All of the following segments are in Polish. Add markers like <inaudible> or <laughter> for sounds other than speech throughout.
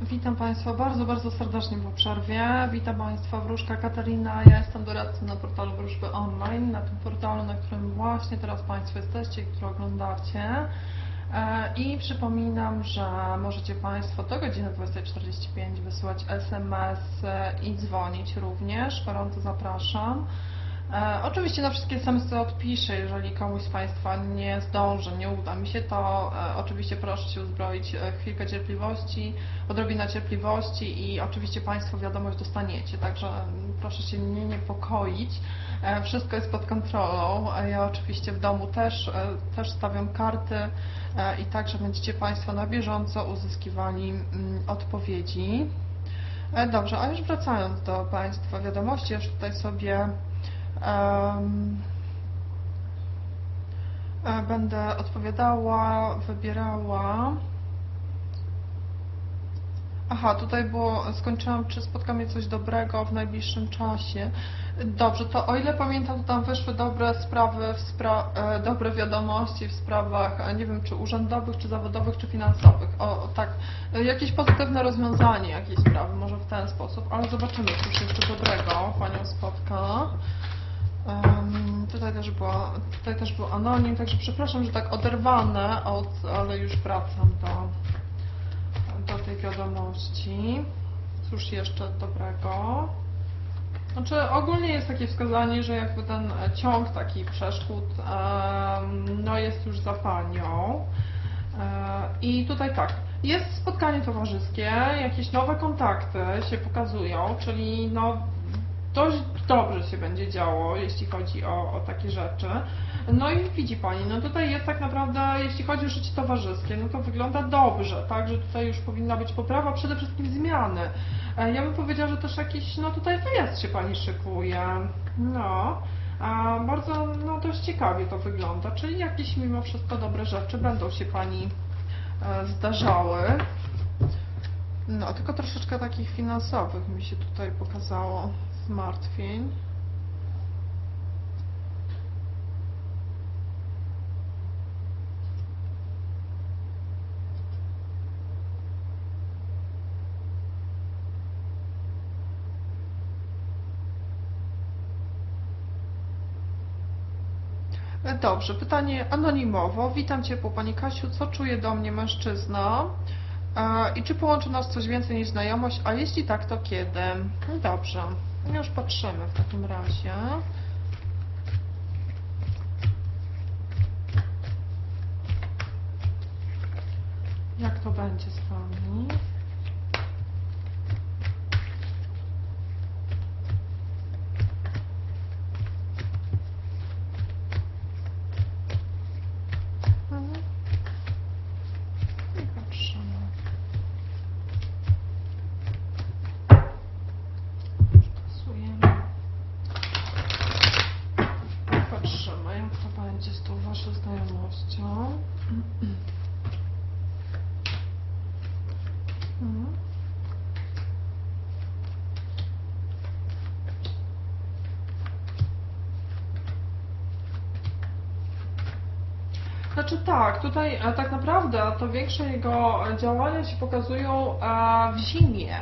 Witam Państwa bardzo, bardzo serdecznie po przerwie. Witam Państwa, Wróżka Katarina. Ja jestem doradcą na portalu Wróżby Online, na tym portalu, na którym właśnie teraz Państwo jesteście i który oglądacie. E, I przypominam, że możecie Państwo do godziny 20.45 wysyłać SMS e, i dzwonić również. Gorąco zapraszam. E, oczywiście na wszystkie SMS-y odpiszę, jeżeli komuś z Państwa nie zdąży, nie uda mi się, to e, oczywiście proszę się uzbroić e, chwilkę cierpliwości, odrobina cierpliwości i oczywiście Państwo wiadomość dostaniecie, także proszę się nie niepokoić. E, wszystko jest pod kontrolą. Ja oczywiście w domu też, e, też stawiam karty e, i także będziecie Państwo na bieżąco uzyskiwali odpowiedzi. E, Dobrze, a już wracając do Państwa wiadomości, już tutaj sobie będę odpowiadała, wybierała. Aha, tutaj było, skończyłam, czy spotka mnie coś dobrego w najbliższym czasie. Dobrze, to o ile pamiętam, to tam wyszły dobre sprawy, spra e, dobre wiadomości w sprawach, e, nie wiem, czy urzędowych, czy zawodowych, czy finansowych. O, tak, e, jakieś pozytywne rozwiązanie jakiejś sprawy, może w ten sposób, ale zobaczymy, cóż jeszcze dobrego Panią spotka. Tutaj też była, tutaj też był anonim, także przepraszam, że tak oderwane od, ale już wracam do, do tej wiadomości. Cóż jeszcze dobrego? Znaczy ogólnie jest takie wskazanie, że jakby ten ciąg taki przeszkód no jest już za panią. E, I tutaj tak, jest spotkanie towarzyskie, jakieś nowe kontakty się pokazują, czyli no dość dobrze się będzie działo, jeśli chodzi o, o takie rzeczy. No i widzi Pani, no tutaj jest tak naprawdę, jeśli chodzi o życie towarzyskie, no to wygląda dobrze, tak, że tutaj już powinna być poprawa, przede wszystkim zmiany. E, Ja bym powiedziała, że też jakiś, no tutaj wyjazd się Pani szykuje, no. A bardzo, no dość ciekawie to wygląda, czyli jakieś mimo wszystko dobre rzeczy będą się Pani e, zdarzały. No, tylko troszeczkę takich finansowych mi się tutaj pokazało zmartwień. Dobrze, pytanie anonimowo. Witam Ciepło Pani Kasiu. Co czuje do mnie mężczyzna? E, I czy połączy nas coś więcej niż znajomość? A jeśli tak, to kiedy? No już patrzymy w takim razie. Jak to będzie z Wami? Mhm. I patrzymy. Stosujemy. Patrzymy, jak to Waszą znajomością. Mhm. Znaczy tak, tutaj e, tak naprawdę to większe jego działania się pokazują e, w zimie.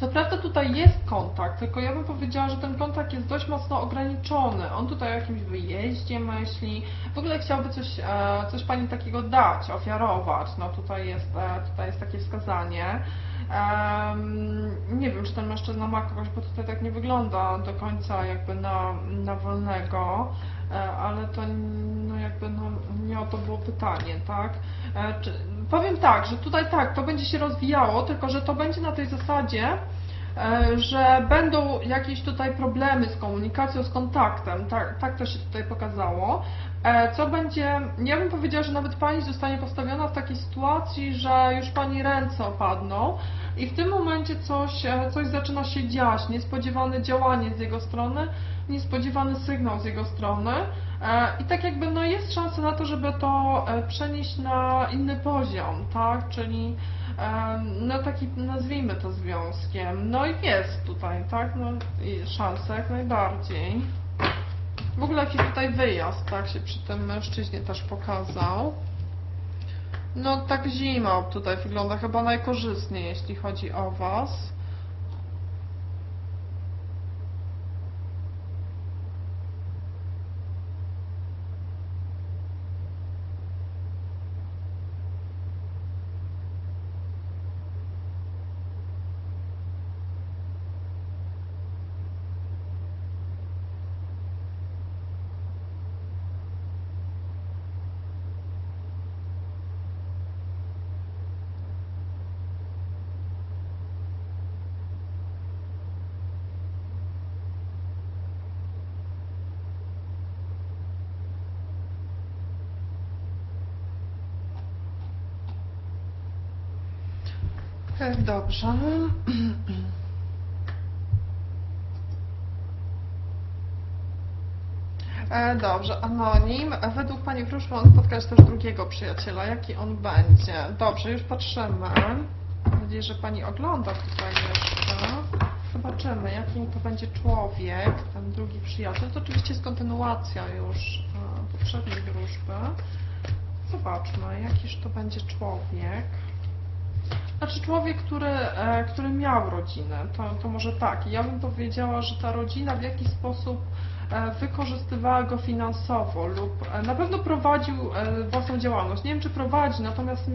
Co prawda tutaj jest kontakt, tylko ja bym powiedziała, że ten kontakt jest dość mocno ograniczony. On tutaj o jakimś wyjeździe myśli, w ogóle chciałby coś, e, coś Pani takiego dać, ofiarować. No tutaj jest, e, tutaj jest takie wskazanie. Em, nie wiem, czy ten mężczyzna ma kogoś, bo tutaj tak nie wygląda do końca jakby na, na wolnego, e, ale to no jakby no, nie o to było pytanie, tak? Czy, powiem tak, że tutaj tak, to będzie się rozwijało, tylko że to będzie na tej zasadzie, że będą jakieś tutaj problemy z komunikacją, z kontaktem, tak, tak to się tutaj pokazało. E, Co będzie, ja bym powiedziała, że nawet Pani zostanie postawiona w takiej sytuacji, że już Pani ręce opadną i w tym momencie coś, e, coś zaczyna się dziać, niespodziewane działanie z jego strony, niespodziewany sygnał z jego strony e, i tak jakby no jest szansa na to, żeby to e, przenieść na inny poziom, tak, czyli e, no taki nazwijmy to związkiem, no i jest tutaj, tak, no szansa jak najbardziej. W ogóle jakiś tutaj wyjazd, tak, się przy tym mężczyźnie też pokazał. No tak zima tutaj wygląda chyba najkorzystniej, jeśli chodzi o Was. Dobrze. E, Dobrze, anonim. Według Pani wróżby on spotkać też drugiego przyjaciela. Jaki on będzie? Dobrze, już patrzymy. Mam nadzieję, że Pani ogląda tutaj jeszcze. Zobaczymy, jaki to będzie człowiek, ten drugi przyjaciel. To oczywiście jest kontynuacja już e, poprzedniej wróżby. Zobaczmy, jakiż to będzie człowiek. Znaczy człowiek, który, e, który miał rodzinę, to, to może tak. Ja bym powiedziała, że ta rodzina w jakiś sposób wykorzystywała go finansowo lub e, na pewno prowadził e, własną działalność. Nie wiem, czy prowadzi, natomiast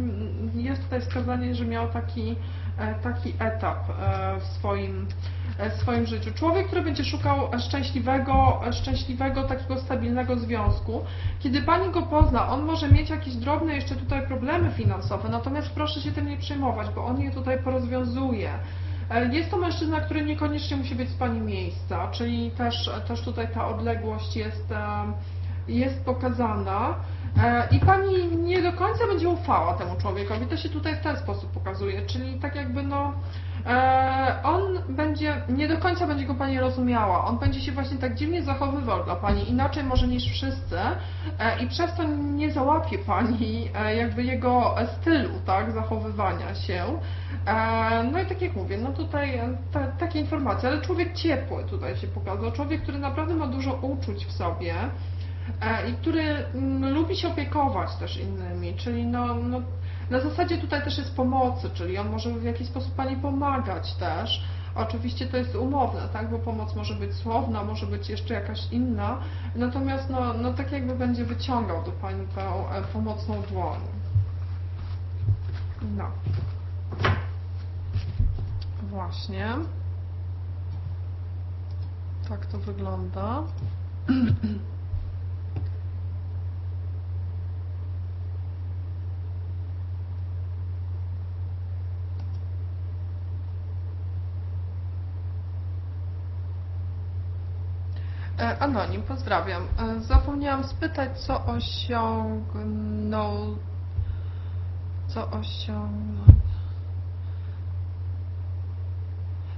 jest tutaj wskazanie, że miał taki, e, taki etap e, w swoim, e, w swoim życiu. Człowiek, który będzie szukał szczęśliwego, szczęśliwego, takiego stabilnego związku. Kiedy Pani go pozna, on może mieć jakieś drobne jeszcze tutaj problemy finansowe, natomiast proszę się tym nie przejmować, bo on je tutaj porozwiązuje. Jest to mężczyzna, który niekoniecznie musi być z Pani miejsca, czyli też, też tutaj ta odległość jest, jest pokazana. E, I Pani nie do końca będzie ufała temu człowiekowi. To się tutaj w ten sposób pokazuje, czyli tak jakby no e, on nie do końca będzie go Pani rozumiała. On będzie się właśnie tak dziwnie zachowywał dla Pani, inaczej może niż wszyscy e, i przez to nie załapie Pani e, jakby jego stylu, tak, zachowywania się. E, No i tak jak mówię, no tutaj ta, takie informacje, ale człowiek ciepły tutaj się pokazał, człowiek, który naprawdę ma dużo uczuć w sobie i który mm, lubi się opiekować też innymi, czyli no, no, na zasadzie tutaj też jest pomocy, czyli on może w jakiś sposób Pani pomagać też. Oczywiście to jest umowne, tak, bo pomoc może być słowna, może być jeszcze jakaś inna, natomiast no, no tak jakby będzie wyciągał do Pani tę e, pomocną dłoń. No. Właśnie. Tak to wygląda. <clears throat> Anonim, pozdrawiam. E, Zapomniałam spytać, co osiągnął. Co osiągnął.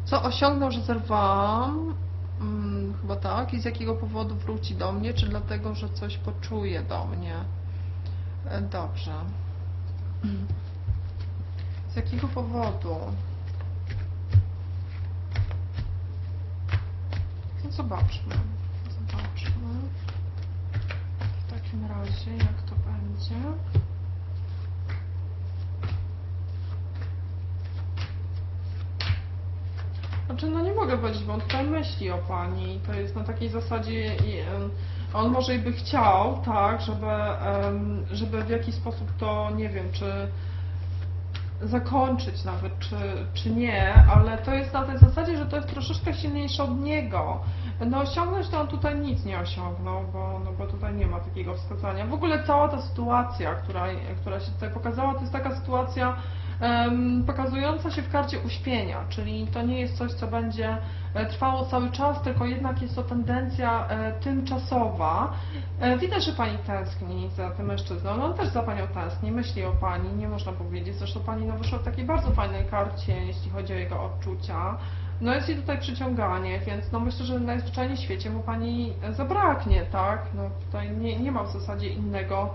Co osiągnął, że zerwałam? Mm, chyba tak. I z jakiego powodu wróci do mnie? Czy dlatego, że coś poczuje do mnie? E, Dobrze. Z jakiego powodu? No zobaczmy. Zobaczmy. W takim razie, jak to będzie. Znaczy, no nie mogę powiedzieć, bo on tutaj myśli o pani. To jest na takiej zasadzie, on może i by chciał, tak, żeby, żeby w jakiś sposób to, nie wiem, czy zakończyć nawet, czy, czy nie, ale to jest na tej zasadzie, że to jest troszeczkę silniejsze od niego. No osiągnąć to on tutaj nic nie osiągnął, bo, no, bo tutaj nie ma takiego wskazania. W ogóle cała ta sytuacja, która, która się tutaj pokazała, to jest taka sytuacja pokazująca się w karcie uśpienia, czyli to nie jest coś, co będzie e, trwało cały czas, tylko jednak jest to tendencja e, tymczasowa. E, Widać, że Pani tęskni za tym mężczyzną, no on też za Panią tęskni, myśli o Pani, nie można powiedzieć. Zresztą Pani no, wyszła w takiej bardzo fajnej karcie, jeśli chodzi o jego odczucia. No jest i tutaj przyciąganie, więc no myślę, że najzwyczajniej w świecie mu Pani zabraknie, tak? No tutaj nie, nie ma w zasadzie innego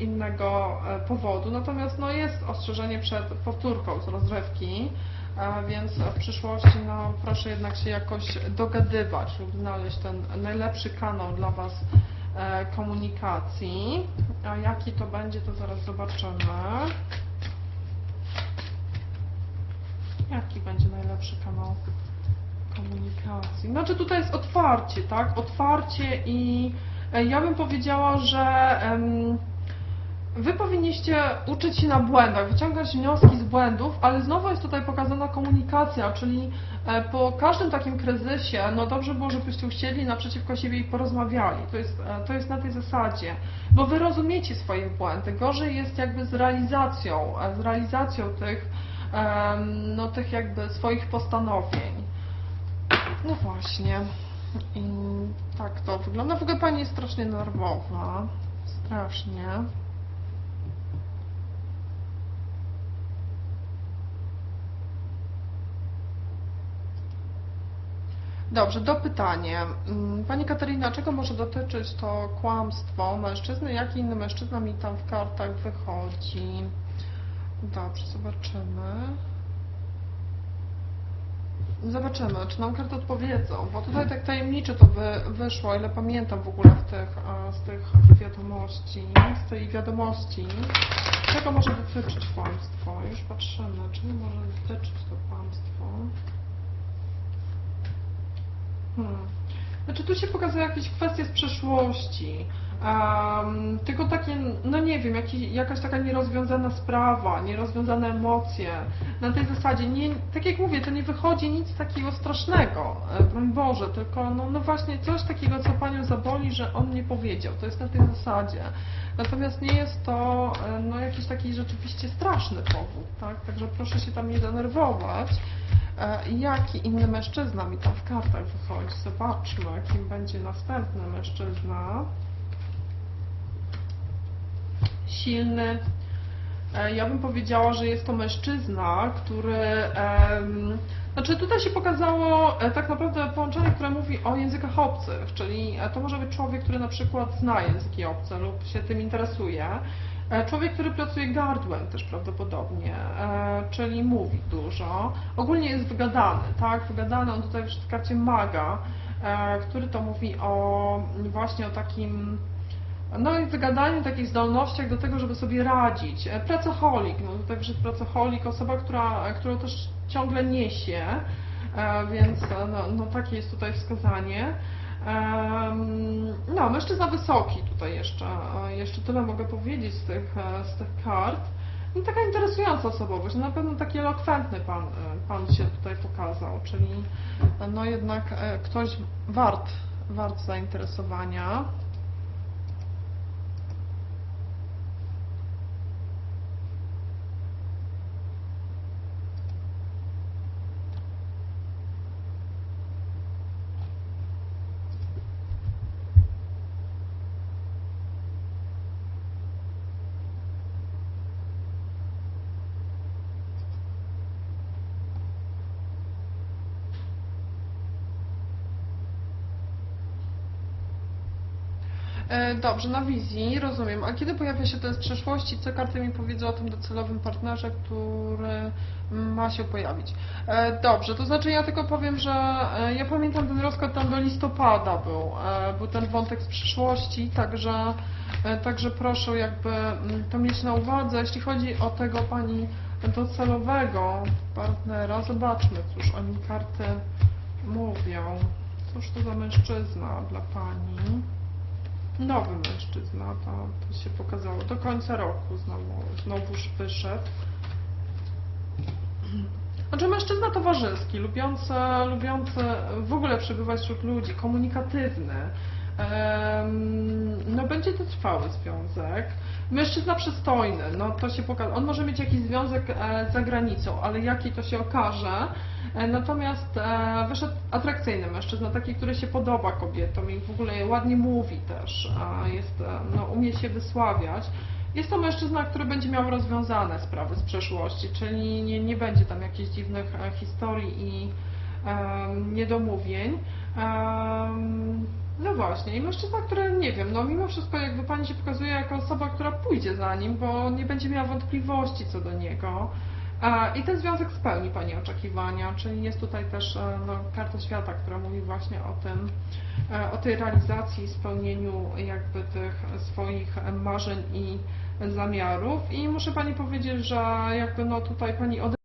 innego e, powodu. Natomiast no, jest ostrzeżenie przed powtórką z rozrywki, e, więc w przyszłości no, proszę jednak się jakoś dogadywać lub znaleźć ten najlepszy kanał dla Was e, komunikacji. A jaki to będzie, to zaraz zobaczymy. Jaki będzie najlepszy kanał komunikacji? Znaczy tutaj jest otwarcie, tak? Otwarcie i ja bym powiedziała, że Wy powinniście uczyć się na błędach, wyciągać wnioski z błędów, ale znowu jest tutaj pokazana komunikacja, czyli e, po każdym takim kryzysie, no dobrze było, żebyście usiedli naprzeciwko siebie i porozmawiali. To jest, e, to jest na tej zasadzie, bo wy rozumiecie swoje błędy. Gorzej jest jakby z realizacją, e, z realizacją tych, no tych jakby swoich postanowień. No właśnie. I tak to wygląda. W ogóle pani jest strasznie nerwowa. Strasznie. Dobrze, do pytania. Mm, Pani Katarina, czego może dotyczyć to kłamstwo mężczyzny? Jaki inny mężczyzna mi tam w kartach wychodzi? Dobrze, zobaczymy. Zobaczymy, czy nam karty odpowiedzą, bo tutaj tak tajemnicze to wy, wyszło, ile pamiętam w ogóle w tych, z tych wiadomości, z tej wiadomości. Czego może dotyczyć kłamstwo? Już patrzymy, czego może dotyczyć to kłamstwo. Hmm. Znaczy tu się pokazuje jakieś kwestie z przeszłości, um, tylko takie, no nie wiem, jakaś taka nierozwiązana sprawa, nierozwiązane emocje. Na tej zasadzie, nie, tak jak mówię, to nie wychodzi nic takiego strasznego, e, broń Boże, tylko no, no właśnie coś takiego, co Panią zaboli, że on nie powiedział. To jest na tej zasadzie. Natomiast nie jest to e, no, jakiś taki rzeczywiście straszny powód, tak? Także proszę się tam nie denerwować. E, Jaki inny mężczyzna mi tam w kartach wychodzi? Zobaczmy, kim będzie następny mężczyzna. Silny. E, Ja bym powiedziała, że jest to mężczyzna, który. Znaczy tutaj się pokazało e, tak naprawdę połączenie, które mówi o językach obcych, czyli e, to może być człowiek, który na przykład zna języki obce lub się tym interesuje. Człowiek, który pracuje gardłem też prawdopodobnie, czyli mówi dużo. Ogólnie jest wygadany, tak? Wygadany, on tutaj w karcie maga, który to mówi o właśnie o takim no i wygadaniu, takich zdolnościach do tego, żeby sobie radzić. E, Pracoholik, no także pracoholik, osoba, która, którą też ciągle niesie, e, więc e, no, no takie jest tutaj wskazanie. No, mężczyzna wysoki tutaj jeszcze, jeszcze tyle mogę powiedzieć z tych, z tych kart. I taka interesująca osobowość, na pewno taki elokwentny pan, pan się tutaj pokazał, czyli no jednak ktoś wart, wart zainteresowania. E, Dobrze, na wizji, rozumiem. A kiedy pojawia się ten z przeszłości? Co karty mi powiedzą o tym docelowym partnerze, który ma się pojawić? E, Dobrze, to znaczy ja tylko powiem, że e, ja pamiętam ten rozkład tam do listopada był, e, był ten wątek z przyszłości, także, e, także proszę jakby mm, to mieć na uwadze. Jeśli chodzi o tego Pani docelowego partnera, zobaczmy, cóż oni karty mówią. Cóż to za mężczyzna dla Pani? Nowy mężczyzna, to, się pokazało. Do końca roku znowu, znowuż wyszedł. Znaczy mężczyzna towarzyski, lubiący, lubiący w ogóle przebywać wśród ludzi, komunikatywny. No będzie to trwały związek. Mężczyzna przystojny, no to się pokaże. On może mieć jakiś związek e, za granicą, ale jaki to się okaże. E, Natomiast e, wyszedł atrakcyjny mężczyzna, taki, który się podoba kobietom i w ogóle ładnie mówi też, jest, no, umie się wysławiać. Jest to mężczyzna, który będzie miał rozwiązane sprawy z przeszłości, czyli nie, nie będzie tam jakichś dziwnych historii i em, niedomówień. Em, no właśnie, i mężczyzna, który nie wiem, no mimo wszystko jakby pani się pokazuje jako osoba, która pójdzie za nim, bo nie będzie miała wątpliwości co do niego. I ten związek spełni Pani oczekiwania, czyli jest tutaj też e, no, karta świata, która mówi właśnie o tym, e, o tej realizacji, spełnieniu jakby tych swoich marzeń i zamiarów. I muszę Pani powiedzieć, że jakby no tutaj Pani ode